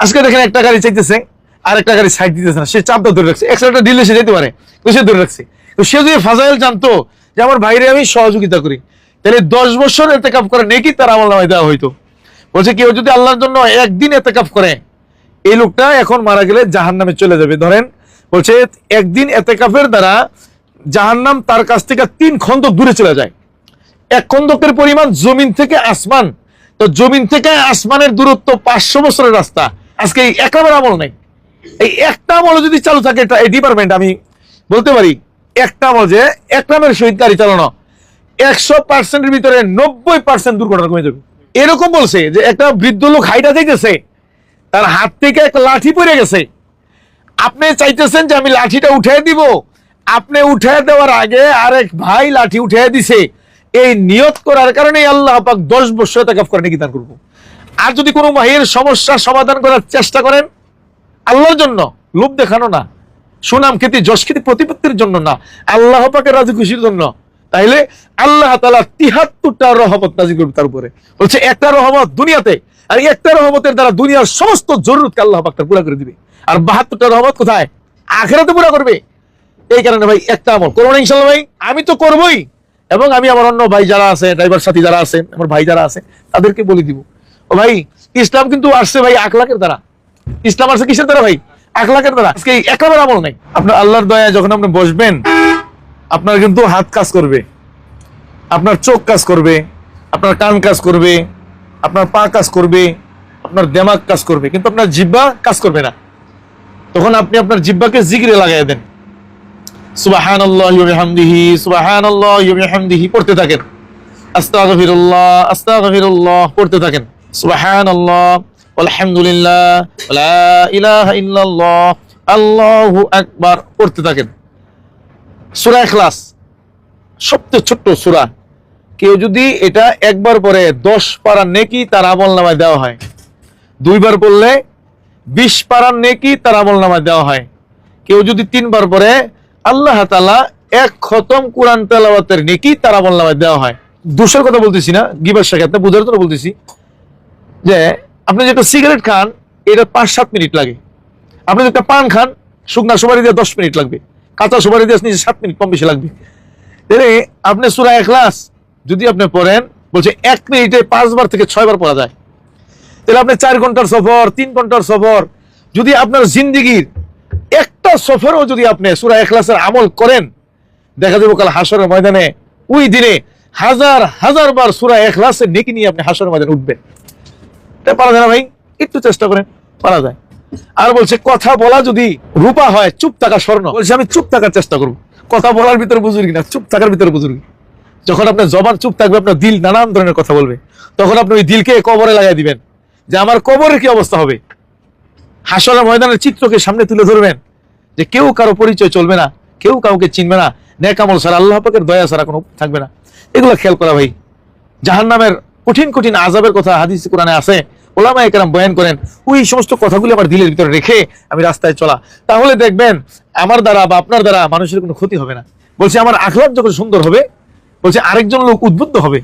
আজকে দেখেন একটা গাড়ি চাইতেছে আর একটা গাড়ি সাইড দিতেছে না। সে চাপটা ধরে রাখছে। একটা দিলে সে যেতে পারে, তো সে ধরে রাখছে। তো সে যদি ফাজাইল জানতো যে আমার ভাইরে আমি সহযোগিতা করি, তাহলে দশ বছর এতে কাপ করে নেকি তার আমল নামায় দেওয়া হইতো। বলছে কেউ যদি আল্লাহর জন্য একদিন এতে কাপ করে, এই লোকটা এখন মারা গেলে জাহান নামে চলে যাবে। ধরেন, বলছে, একদিন এতে কাপের দ্বারা জাহান্নাম তার কাছ থেকে তিন খন্দ দূরে চলে যায়। এক খন্দকের পরিমাণ জমিন থেকে আসমান। তো জমিন থেকে আসমানের দূরত্ব পাঁচশো বছরের রাস্তা। আজকে এই একরামের আমল নেই। এই একটা আমল যদি চালু থাকে এই ডিপার্টমেন্ট আমি বলতে পারি একটা আমল যে একরামের সহিত গাড়ি চালানো, একশো পার্সেন্টের ভিতরে নব্বই পার্সেন্ট দুর্ঘটনা কমে যাবে। এরকম বলছে যে একটা বৃদ্ধ লোক হাইটা যাইতেছে, তার হাত থেকে একটা লাঠি পড়ে গেছে। আপনি চাইতেছেন যে আমি লাঠিটা উঠিয়ে দিব, আপনি উঠিয়ে দেওয়ার আগে আরেক ভাই লাঠি উঠিয়ে দিছে। এই নিয়ত করার কারণে আল্লাহ পাক দশ বছর তাকাফ করে নাকি দান করব। আর যদি কোনো ভাইয়ের সমস্যার সমাধান করার চেষ্টা করেন, আল্লাহর জন্য লোভ দেখানো না, সুনাম খ্যাতি যশ খ্যাতি প্রতিপত্তির জন্য না, আল্লাহ পাকের রাজি খুশির জন্য, তাইলে আল্লাহ তালা তিহাত্তরটা রহমত নাজি করবে তার উপরে। বলছে, একটা রহমত দুনিয়াতে, আর একটা রহমতের দ্বারা দুনিয়ার সমস্ত জরুরতকে আল্লাহ পাক পুরা করে দিবে। আর বাহাত্তরটা রহমত কোথায়? আখেরাতে পুরা করবে। এই কারণে ভাই, একটা আমল করব না ইনশাল্লাহ ভাই, আমি তো করবোই। এবং আমি আমার অন্য ভাই যারা আছে ড্রাইভার সাথী যারা আছে, আমার ভাই যারা আছে, তাদেরকে বলে দিব। ভাই, ইসলাম কিন্তু আসছে ভাই আখলাকের দ্বারা। ইসলাম আসছে কিসের দ্বারা ভাই? আখলাকের দ্বারা। আজকে একেবারে আমল নাই। আপনার আল্লাহর দয়া যখন আপনি বসবেন, আপনার কিন্তু হাত কাজ করবে, আপনার চোখ কাজ করবে, আপনার কান কাজ করবে, আপনার পা কাজ করবে, আপনার দেমাগ কাজ করবে, কিন্তু আপনার জিব্বা কাজ করবে না। তখন আপনি আপনার জিব্বাকে জিগরে লাগাই দেন। সুবাহান আল্লাহি সুবাহান আল্লাহি পড়তে থাকেন। আস্তাগফিরুল্লাহ আস্তাগফিরুল্লাহ পড়তে থাকেন। সুবাহান আল্লাহ আলহামদুলিল্লাহ ইলাহা ইল্লাল্লাহ, আল্লাহু আকবার, পড়তে কেউ যদি এটা একবার পরে দশ পারা নেকি তার আমল নামায় দেওয়া হয়। দুইবার পড়লে বিশ পারার নেকি তার আমল নামায় দেওয়া হয়। কেউ যদি তিনবার পরে আল্লাহ তালা এক খতম কোরআন তেলাওয়াতের নেকি তার আমল নামায় দেওয়া হয়। দোষের কথা বলতেছি না, গিবার শেখাতে বুঝার জন্য বলতেছি। যে আপনি যেটা সিগারেট খান, এটা পাঁচ, সাত মিনিট লাগে। আপনি যেটা পান খান, শুকনা সুপারি দিয়ে দশ মিনিট লাগবে। কাঁচা সুপারি দিয়ে নিচে সাত মিনিট কম বেশি লাগবে। তাহলে আপনি সুরা এখলাস যদি আপনি পড়েন, বলছে এক মিনিটে পাঁচবার থেকে ছয়বার পড়া যায়। তাহলে আপনি চার ঘণ্টার সফর, তিন ঘণ্টার সফর, যদি আপনার জিন্দিগির একটা সফরও যদি আপনি সুরা এখলাসের আমল করেন, দেখা যাবে কাল হাসরের ময়দানে, ওই দিনে হাজার হাজার বার সুরা এখলাসের নেকি নিয়ে আপনি হাসরের ময়দানে উঠবেন। এটা পারা যায় না ভাই, একটু চেষ্টা করেন, পারা যায়। আর বলছে, কথা বলা যদি রূপা হয়, চুপ থাকা স্বর্ণ। বলছে, আমি চুপ থাকার চেষ্টা করব। কথা বলার ভিতরে বুজুর্গি না চুপ থাকার ভিতরে বুজুর্গি যখন আপনার জবান চুপ থাকবে, আপনার দিল নানান ধরনের কথা বলবে। তখন আপনি ওই দিলকে কবরে লাগাই দিবেন। যে আমার কবরের কি অবস্থা হবে? হাসরের ময়দানের চিত্রকে সামনে তুলে ধরবেন। যে কেউ কারও পরিচয় চলবে না, কেউ কাউকে চিনবে না। নেকামল ছাড়া, আল্লাহ পাকের দয়া ছাড়া কোনো থাকবে না। এগুলো খেয়াল করা ভাই। জাহান নামের কঠিন কঠিন আজাবের কথা হাদিস কোরআনে আছে। ওলামা একরাম বয়ান করেন, ওই সমস্ত কথাগুলি আমার দিলের ভিতরে রেখে আমি রাস্তায় চলা। তাহলে দেখবেন, আমার দ্বারা বা আপনার দ্বারা মানুষের কোনো ক্ষতি হবে না। বলছে, আমার আখলাপ যখন সুন্দর হবে, বলছে, আরেকজন লোক উদ্বুদ্ধ হবে।